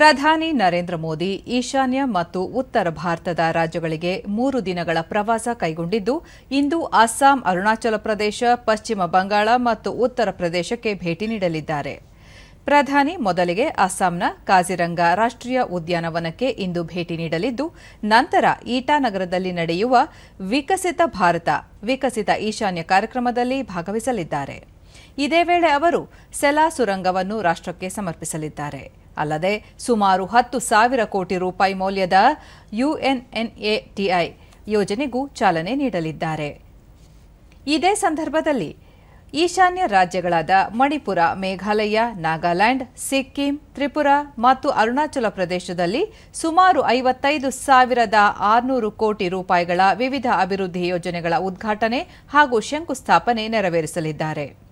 ಪ್ರಧಾನಿ ನರೇಂದ್ರ ಮೋದಿ ಈಶಾನ್ಯ ಮತ್ತು ಉತ್ತರ ಭಾರತದ ರಾಜ್ಯಗಳಿಗೆ ಮೂರು ದಿನಗಳ ಪ್ರವಾಸ ಕೈಗೊಂಡಿದ್ದು, ಇಂದು ಅಸ್ಸಾಂ, ಅರುಣಾಚಲ ಪ್ರದೇಶ, ಪಶ್ಚಿಮ ಬಂಗಾಳ ಮತ್ತು ಉತ್ತರ ಪ್ರದೇಶಕ್ಕೆ ಭೇಟಿ ನೀಡಲಿದ್ದಾರೆ. ಪ್ರಧಾನಿ ಮೊದಲಿಗೆ ಅಸ್ಸಾಂನ ಕಾಜಿರಂಗ ರಾಷ್ಟ್ರೀಯ ಉದ್ಯಾನವನಕ್ಕೆ ಇಂದು ಭೇಟಿ ನೀಡಲಿದ್ದು, ನಂತರ ಈಟಾನಗರದಲ್ಲಿ ನಡೆಯುವ ವಿಕಸಿತ ಭಾರತ, ವಿಕಸಿತ ಈಶಾನ್ಯ ಕಾರ್ಯಕ್ರಮದಲ್ಲಿ ಭಾಗವಹಿಸಲಿದ್ದಾರೆ. ಇದೇ ವೇಳೆ ಅವರು ಸೆಲಾ ಸುರಂಗವನ್ನು ರಾಷ್ಟ್ರಕ್ಕೆ ಸಮರ್ಪಿಸಲಿದ್ದಾರೆ. ಅಲ್ಲದೆ ಸುಮಾರು ಹತ್ತು ಸಾವಿರ ಕೋಟಿ ರೂಪಾಯಿ ಮೌಲ್ಯದ ಯುಎನ್ಎನ್ಎಟಿಐ ಯೋಜನೆಗೂ ಚಾಲನೆ ನೀಡಲಿದ್ದಾರೆ. ಇದೇ ಸಂದರ್ಭದಲ್ಲಿ ಈಶಾನ್ಯ ರಾಜ್ಯಗಳಾದ ಮಣಿಪುರ, ಮೇಘಾಲಯ, ನಾಗಾಲ್ಯಾಂಡ್, ಸಿಕ್ಕಿಂ, ತ್ರಿಪುರಾ ಮತ್ತು ಅರುಣಾಚಲ ಪ್ರದೇಶದಲ್ಲಿ ಸುಮಾರು ಐವತ್ತೈದು ಸಾವಿರದ ಆರುನೂರು ಕೋಟಿ ರೂಪಾಯಿಗಳ ವಿವಿಧ ಅಭಿವೃದ್ಧಿ ಯೋಜನೆಗಳ ಉದ್ಘಾಟನೆ ಹಾಗೂ ಶಂಕುಸ್ಥಾಪನೆ ನೆರವೇರಿಸಲಿದ್ದಾರೆ.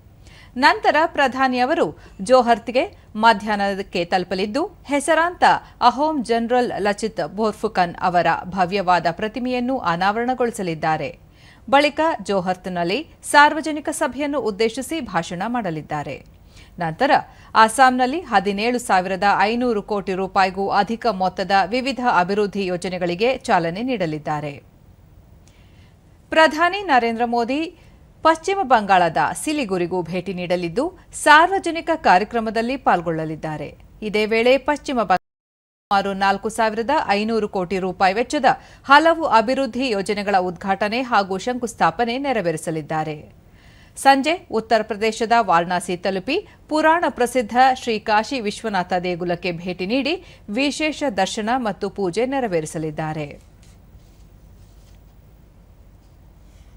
ನಂತರ ಪ್ರಧಾನಿ ಅವರು ಜೋಹರ್ತ್ಗೆ ಮಧ್ಯಾಹ್ನಕ್ಕೆ ತಲುಪಲಿದ್ದು, ಹೆಸರಾಂತ ಅಹೋಂ ಜನರಲ್ ಲಚಿತ್ ಬೋರ್ಫುಕನ್ ಅವರ ಭವ್ಯವಾದ ಪ್ರತಿಮೆಯನ್ನು ಅನಾವರಣಗೊಳಿಸಲಿದ್ದಾರೆ. ಬಳಿಕ ಜೋಹರ್ತ್ನಲ್ಲಿ ಸಾರ್ವಜನಿಕ ಸಭೆಯನ್ನು ಉದ್ದೇಶಿಸಿ ಭಾಷಣ ಮಾಡಲಿದ್ದಾರೆ. ನಂತರ ಅಸ್ಸಾಂನಲ್ಲಿ ಹದಿನೇಳು ಸಾವಿರದ ಐನೂರು ಕೋಟಿ ರೂಪಾಯಿಗೂ ಅಧಿಕ ಮೊತ್ತದ ವಿವಿಧ ಅಭಿವೃದ್ಧಿ ಯೋಜನೆಗಳಿಗೆ ಚಾಲನೆ ನೀಡಲಿದ್ದಾರೆ. ಪ್ರಧಾನಿ ನರೇಂದ್ರ ಮೋದಿ ಪಶ್ಚಿಮ ಬಂಗಾಳದ ಸಿಲಿಗುರಿಗೂ ಭೇಟಿ ನೀಡಲಿದ್ದು, ಸಾರ್ವಜನಿಕ ಕಾರ್ಯಕ್ರಮದಲ್ಲಿ ಪಾಲ್ಗೊಳ್ಳಲಿದ್ದಾರೆ. ಇದೇ ವೇಳೆ ಪಶ್ಚಿಮ ಬಂಗಾಳ ಸುಮಾರು ನಾಲ್ಕು ಸಾವಿರದ ಐನೂರು ಕೋಟಿ ರೂಪಾಯಿ ವೆಚ್ಚದ ಹಲವು ಅಭಿವೃದ್ಧಿ ಯೋಜನೆಗಳ ಉದ್ಘಾಟನೆ ಹಾಗೂ ಶಂಕುಸ್ಥಾಪನೆ ನೆರವೇರಿಸಲಿದ್ದಾರೆ. ಸಂಜೆ ಉತ್ತರ ಪ್ರದೇಶದ ವಾರಣಾಸಿ ತಲುಪಿ ಪುರಾಣ ಪ್ರಸಿದ್ಧ ಶ್ರೀ ಕಾಶಿ ವಿಶ್ವನಾಥ ದೇಗುಲಕ್ಕೆ ಭೇಟಿ ನೀಡಿ ವಿಶೇಷ ದರ್ಶನ ಮತ್ತು ಪೂಜೆ ನೆರವೇರಿಸಲಿದ್ದಾರೆ.